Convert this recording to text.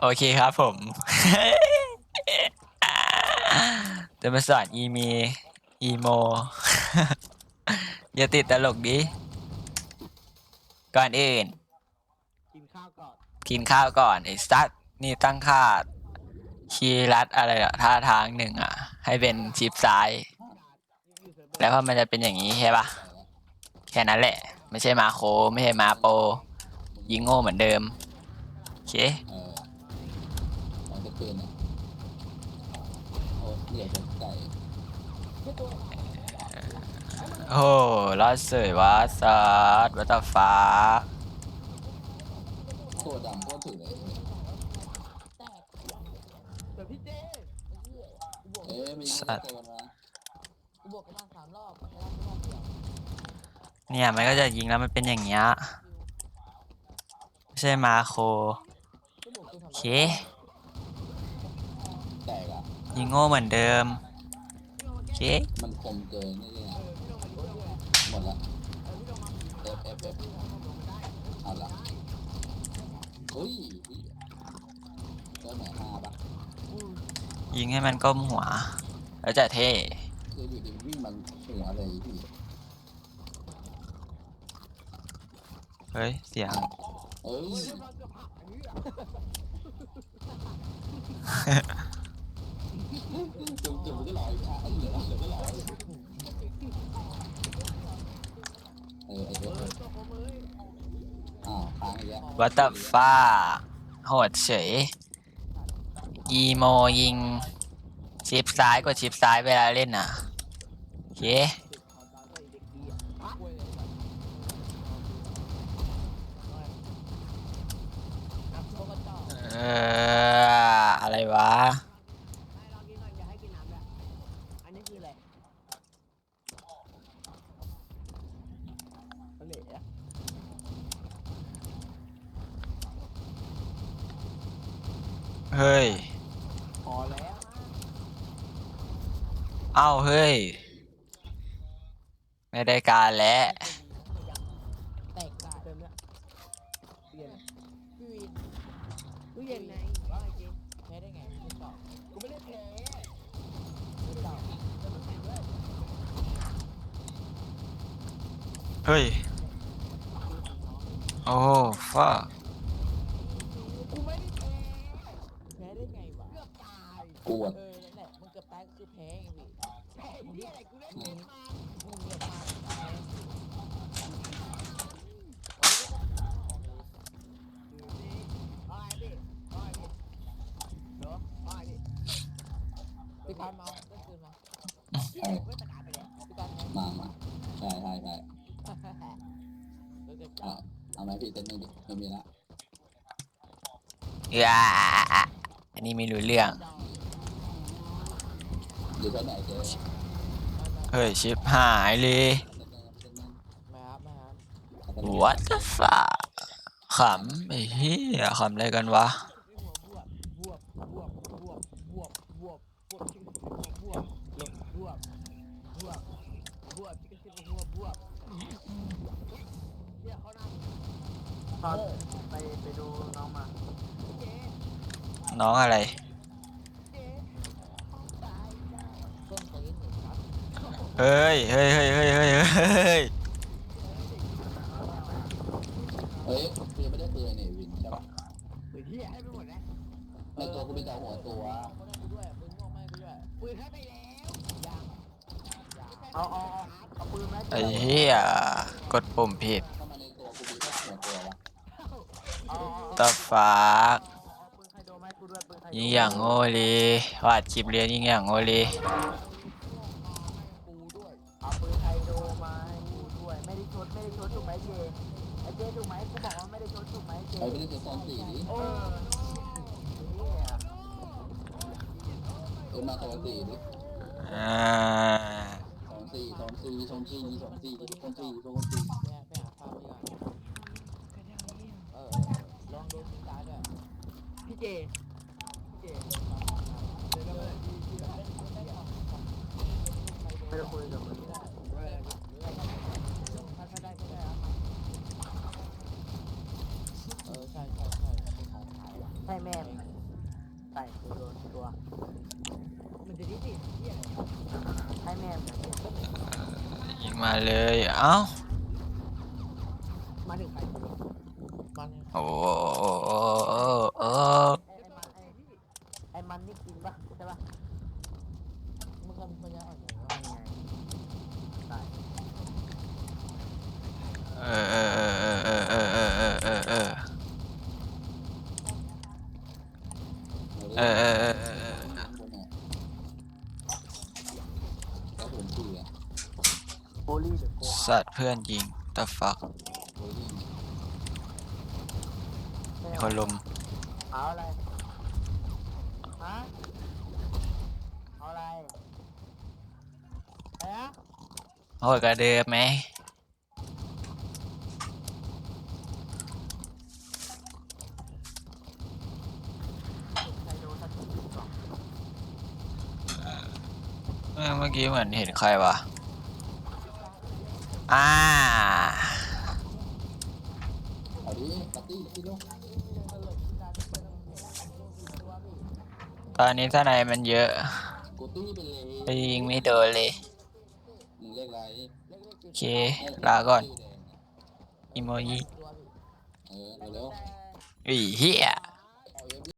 โอเคครับผม จะมาสอนอีมีอีโม อย่าติดตลกดิ ก่อนอื่น กินข้าวก่อน กินข้าวก่อนไอ้สัตนี่ตั้งค่าคีย์รัดอะไรอะท่าทางหนึ่งอะให้เป็นชิปซ้าย แล้วพอมันจะเป็นอย่างนี้ใช่ปะแค่นั้นแหละ ไม่ใช่มาโค ไม่ใช่มาโป ยิงโง่เหมือนเดิม โอเค กินโอ้เหนื่อยจนใจโอ้ลาเสยวาซาดวัตฟ้าโคตรดำโคตรถึงเลยแต่พี่เจเอ้มีสัตว์วกประมารเนี่ยมันก็จะยิงแล้วมันเป็นอย่างเงี้ยไม่ใช่มาโคโอเค ยิงโง่เหมือนเดิมโอเคมันคมเกินนี่เนี่ยหมดละเอฟเอฟเอฟเอาละเฮ้ยตัวไหนห้าปะยิงให้มันก้มหัว แล้วจะเท่คืออยู่ดีวิ่งมันหัวเลยพี่เฮ้ย เสียง เอ้ย จุ่มจุ่มก็ลอยอะเหลือเหลือก็ลอยเออไอเอฟอ้าวค้างอีกแล้ววัตฟ้าโหดเฉยอีโมยิงชิปซ้ายกดชิปซ้ายเวลาเล่นอะโอเคน้ำโชกระจอกเออ อะไรวะ ให้ลองกินก่อนอย่าให้กินน้ำด้วยอันนี้คืออะไรเหละ เฮ้ย พอแล้วเอ้าเฮ้ย ไม่ได้การแล้วแตกตาเติมแล้วเปลี่ยนพี่วินตู้เย็นไงว่าไงจริงแพ้ได้ไงไม่ตอบกูไม่ได้แพ้ไม่ตอบแล้วมันแพ้ด้วยเฮ้ย โอ้ฟ้า กูไม่ได้แพ้แพ้ได้ไงวะเกือบตาย กวดเออนั่นแหละมึงเกือบตายก็คือแพ้ไงพี่แพ้ที่อะไรกูเล่นเล่นมามึงเกือบตายแพ้พี่การเมาเมื่อคืนมาพี่การเมื่อตะการไปแล้วพี่การเมามามาใช่ใช่ใช่รู้สึกอะเอาไหมพี่เต้นไม่มีไม่มีละ อ่าอันนี้ไม่รู้เรื่องอยู่ที่ไหน เฮ้ย ชิบหายเลย What the fuck ขำไอ้เหี้ยขำอะไรกันวะ น้องอะไร เฮ้ยเฮ้ยเฮ้ยเฮ้ยเฮ้ยเฮ้ยเฮ้ยกูยังไม่ได้ปืนนี่วินใช่ปะปืนที่ให้ไปหมดนะในตัวกูมีแต่หัวตัวเขาได้กูด้วยปืนม่วงไม่กูด้วยปืนให้ไปแล้วยังเอาเอาเอาปืนไหมไอ้เหี้ยกดปุ่มผิดถ้ามาในตัวกูมีแค่หัวตัววะ the fuck ปืนใครโดนไหมกูด้วยปืนใครยิงอย่างโง่เลย วาดคลิปเรียนยิงอย่างโง่เลย เจถูกไหมกูบอกว่าไม่ได้ชดถูกไหมเจไปไม่ได้จะซ้อนสี่ดิเออเออมาซ้อนสี่ดิอ่าซ้อนสี่ซ้อนสี่ซ้อนสี่ซ้อนสี่ซ้อนสี่ซ้อนสี่ไปหาไปหาภาพนี่ก่อนเออลองดูสิตาด้วยพี่เจพี่เจไม่ได้คุยกับมึงได้ถ้าได้ก็ได้เออใช่ใช่ใช่เป็นของขายใช่แม่ ช่กูโดนตัวมันจะดิสิเหี้ยให้แม่เหมือนเหี้ย ยิง มาเลยเอ้ามาถึงใครมาถึงโอ้โอ้โอ้โอ้ไอ้มันไอ้ไอ้มันนี่กินปะใช่ปะมึงก็ปัญญาอ่อนอยู่ว่าไงตายเออเออเออเออเออเออเออเออเออเออเออเออเออ สัตว์เพื่อนยิง the fuck โอ้ยมีคนลุมเอาอะไร ฮะ เอาอะไรอะไรนะโหดกระเดิมไหมใครโดนสักทีก่อนเออเมื่อกี้เหมือนเห็นใครวะ อ่าตอนนี้ทนายมันเยอะไปยิงไม่โดนเลยโอเค ลาก่อน อิโมจิอีเฮีย